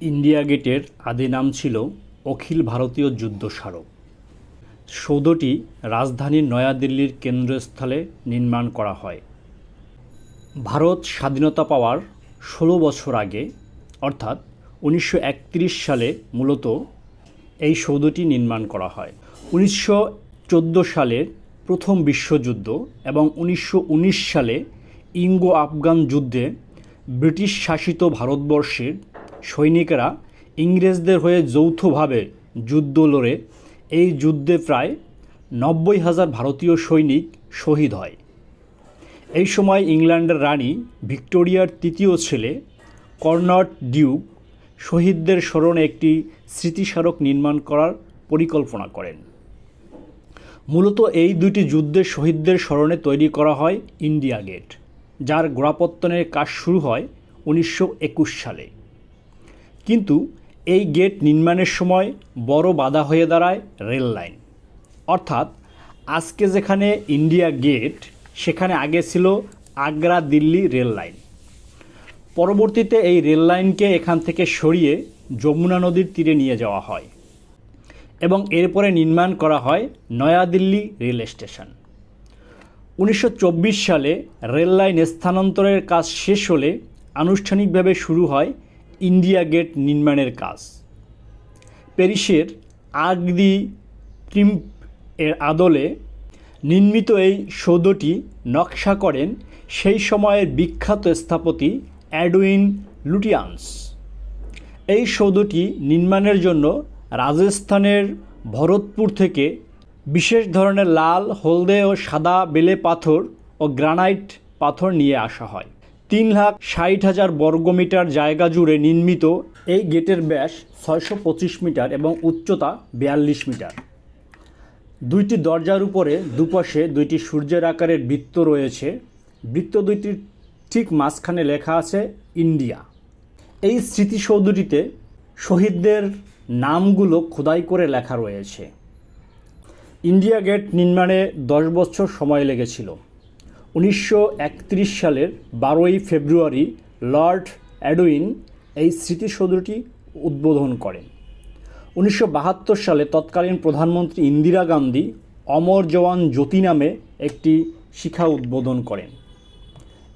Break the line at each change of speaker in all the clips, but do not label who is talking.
India গেটের আদি নাম ছিল অখিল ভারতীয় যুদ্ধ স্মারক। সৌধটি রাজধানী নয়াদিল্লির কেন্দ্রস্থলে নির্মাণ করা হয়। ভারত স্বাধীনতা পাওয়ার ষোলো বছর আগে, অর্থাৎ উনিশশো একত্রিশ সালে মূলত এই সৌধটি নির্মাণ করা হয়। উনিশশো চোদ্দ সালের প্রথম বিশ্বযুদ্ধ এবং উনিশশো উনিশ সালে ইঙ্গো আফগান যুদ্ধে ব্রিটিশ শাসিত ভারতবর্ষের সৈনিকেরা ইংরেজদের হয়ে যৌথভাবে যুদ্ধ লড়ে। এই যুদ্ধে প্রায় নব্বই হাজার ভারতীয় সৈনিক শহীদ হয়। এই সময় ইংল্যান্ডের রানী ভিক্টোরিয়ার তৃতীয় ছেলে কর্নট ডিউক শহীদদের স্মরণে একটি স্মৃতিস্মারক নির্মাণ করার পরিকল্পনা করেন। মূলত এই দুটি যুদ্ধের শহীদদের স্মরণে তৈরি করা হয় ইন্ডিয়া গেট, যার গোড়াপত্তনের কাজ শুরু হয় উনিশশো একুশ সালে। কিন্তু এই গেট নির্মাণের সময় বড় বাধা হয়ে দাঁড়ায় রেল লাইন। অর্থাৎ আজকে যেখানে ইন্ডিয়া গেট, সেখানে আগে ছিল আগ্রা দিল্লি রেল লাইন। পরবর্তীতে এই রেল লাইনকে এখান থেকে সরিয়ে যমুনা নদীর তীরে নিয়ে যাওয়া হয় এবং এরপরে নির্মাণ করা হয় নয়াদিল্লি রেল স্টেশন। উনিশশো চব্বিশ সালে রেল লাইন স্থানান্তরের কাজ শেষ হলে আনুষ্ঠানিকভাবে শুরু হয় ইন্ডিয়া গেট নির্মাণের কাজ। প্যারিসের আগদি ট্রিম্প এর আদলে নির্মিত এই সৌধটি নকশা করেন সেই সময়ের বিখ্যাত স্থপতি অ্যাডউইন লুটিয়ান্স। এই সৌধটি নির্মাণের জন্য রাজস্থানের ভরতপুর থেকে বিশেষ ধরনের লাল, হলদে ও সাদা বেলে পাথর ও গ্রানাইট পাথর নিয়ে আসা হয়। তিন লাখ ষাট হাজার বর্গমিটার জায়গা জুড়ে নির্মিত এই গেটের ব্যাস ছয়শো পঁচিশ মিটার এবং উচ্চতা বিয়াল্লিশ মিটার। দুইটি দরজার উপরে দুপাশে দুইটি সূর্যের আকারের বৃত্ত রয়েছে। বৃত্ত দুইটির ঠিক মাঝখানে লেখা আছে ইন্ডিয়া। এই স্মৃতিসৌধটিতে শহীদদের নামগুলো খোদাই করে লেখা রয়েছে। ইন্ডিয়া গেট নির্মাণে দশ বছর সময় লেগেছিল। উনিশশো একত্রিশ সালের বারোই ফেব্রুয়ারি লর্ড অ্যাডউইন এই স্মৃতিসৌধটি উদ্বোধন করেন। উনিশশো বাহাত্তর সালে তৎকালীন প্রধানমন্ত্রী ইন্দিরা গান্ধী অমর জওয়ান জ্যোতি নামে একটি শিখা উদ্বোধন করেন।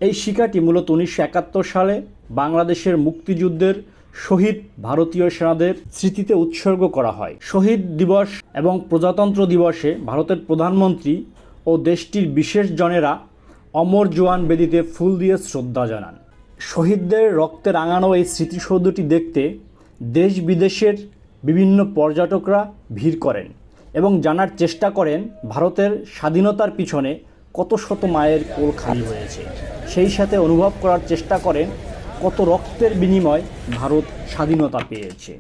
এই শিখাটি মূলত উনিশশো একাত্তর সালে বাংলাদেশের মুক্তিযুদ্ধের শহীদ ভারতীয় সেনাদের স্মৃতিতে উৎসর্গ করা হয়। শহীদ দিবস এবং প্রজাতন্ত্র দিবসে ভারতের প্রধানমন্ত্রী ও দেশটির বিশেষ জনেরা অমর জোয়ান বেদিতে ফুল দিয়ে শ্রদ্ধা জানান। শহীদদের রক্তে রাঙানো এই স্মৃতিসৌধটি দেখতে দেশ বিদেশের বিভিন্ন পর্যটকরা ভিড় করেন এবং জানার চেষ্টা করেন ভারতের স্বাধীনতার পিছনে কত শত মায়ের কোল খালি হয়েছে। সেই সাথে অনুভব করার চেষ্টা করেন কত রক্তের বিনিময় ভারত স্বাধীনতা পেয়েছে।